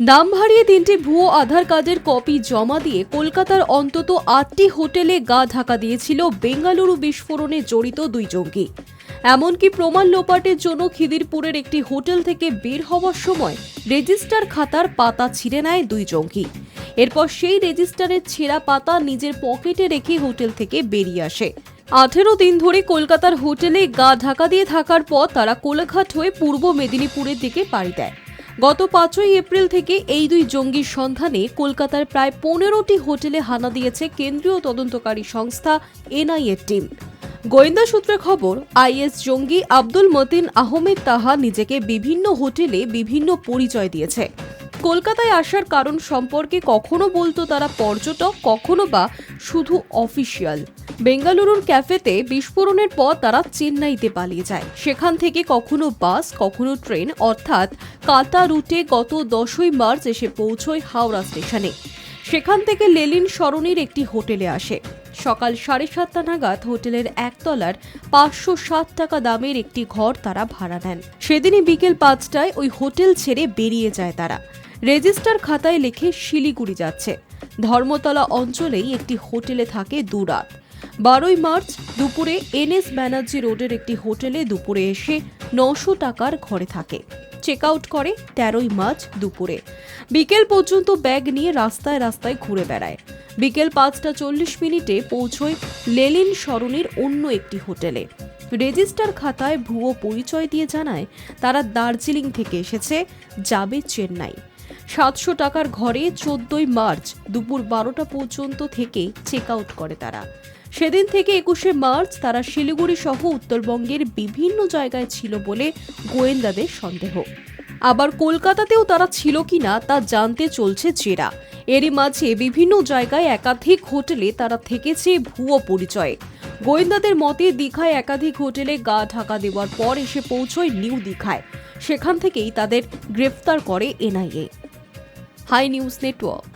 নাম হারিয়ে তিনটি ভুয়ো আধার কার্ডের কপি জমা দিয়ে কলকাতার অন্তত আটটি হোটেলে গা ঢাকা দিয়েছিল বেঙ্গালুরু বিস্ফোরণে জড়িত দুই জঙ্গি। এমনকি প্রমাণ লোপাটের জন্য খিদিরপুরের একটি হোটেল থেকে বের হওয়ার সময় রেজিস্টার খাতার পাতা ছিঁড়ে নেয় দুই জঙ্গি। এরপর সেই রেজিস্টারের ছেঁড়া পাতা নিজের পকেটে রেখে হোটেল থেকে বেরিয়ে আসে। আঠেরো দিন ধরে কলকাতার হোটেলে গা ঢাকা দিয়ে থাকার পর তারা কোলাঘাট হয়ে পূর্ব মেদিনীপুরের দিকে পাড়ি দেয়। গত পাঁচই এপ্রিল থেকে এই দুই জঙ্গির সন্ধানে কলকাতার প্রায় পনেরোটি হোটেলে হানা দিয়েছে কেন্দ্রীয় তদন্তকারী সংস্থা এনআইএর টিম। গোয়েন্দা সূত্রে খবর, আইএস জঙ্গি আব্দুল মতিন আহমেদ তাহা নিজেকে বিভিন্ন হোটেলে বিভিন্ন পরিচয় দিয়েছে। কলকাতায় আসার কারণ সম্পর্কে কখনো বলতো তারা পর্যটক, কখনো বা শুধু অফিসিয়াল বেঙ্গালুরুর ক্যাফেতে বিস্ফোরণের পর তারা চেন্নাইতে পালিয়ে যায়। সেখান থেকে কখনো বাস, কখনো ট্রেন, অর্থাৎ কাটা রুটে গত দশই মার্চ এসে পৌঁছয় হাওড়া স্টেশনে। সেখান থেকে লেলিন সরণির একটি হোটেলে আসে। সকাল সাড়ে সাতটা নাগাদ হোটেলের একতলার পাঁচশো সাত টাকা দামের একটি ঘর তারা ভাড়া নেন। সেদিনই বিকেল পাঁচটায় ওই হোটেল ছেড়ে বেরিয়ে যায় তারা। রেজিস্টার খাতায় লেখে শিলিগুড়ি যাচ্ছে। ধর্মতলা অঞ্চলেই একটি হোটেলে থাকে দুরাত। বারোই মার্চ দুপুরে এনএস ব্যানার্জি রোডের একটি হোটেলে দুপুরে এসে নশো টাকার ঘরে থাকে। চেক আউট করে তেরোই মার্চ দুপুরে। বিকেল পর্যন্ত ব্যাগ নিয়ে রাস্তায় রাস্তায় ঘুরে বেড়ায়। বিকেল পাঁচটা চল্লিশ মিনিটে পৌঁছয় লেলিন সরণির অন্য একটি হোটেলে। রেজিস্টার খাতায় ভুয়ো পরিচয় দিয়ে জানায়, তারা দার্জিলিং থেকে এসেছে, যাবে চেন্নাই। সাতশো টাকার ঘরে চোদ্দই মার্চ দুপুর বারোটা পর্যন্ত থেকে চেক আউট করে তারা। সেদিন থেকে একুশে মার্চ তারা শিলিগুড়ি সহ উত্তরবঙ্গের বিভিন্ন জায়গায় ছিল বলে গোয়েন্দাদের সন্দেহ। আবার কলকাতাতেও তারা ছিল কিনা তা জানতে চলছে জেরা। এরই মাঝে বিভিন্ন জায়গায় একাধিক হোটেলে তারা থেকেছে ভুয়ো পরিচয়ে। গোয়েন্দাদের মতে, দীঘায় একাধিক হোটেলে গা ঢাকা দেওয়ার পর এসে পৌঁছয় নিউ দীঘায়। সেখান থেকেই তাদের গ্রেফতার করে এনআইএ। High news network.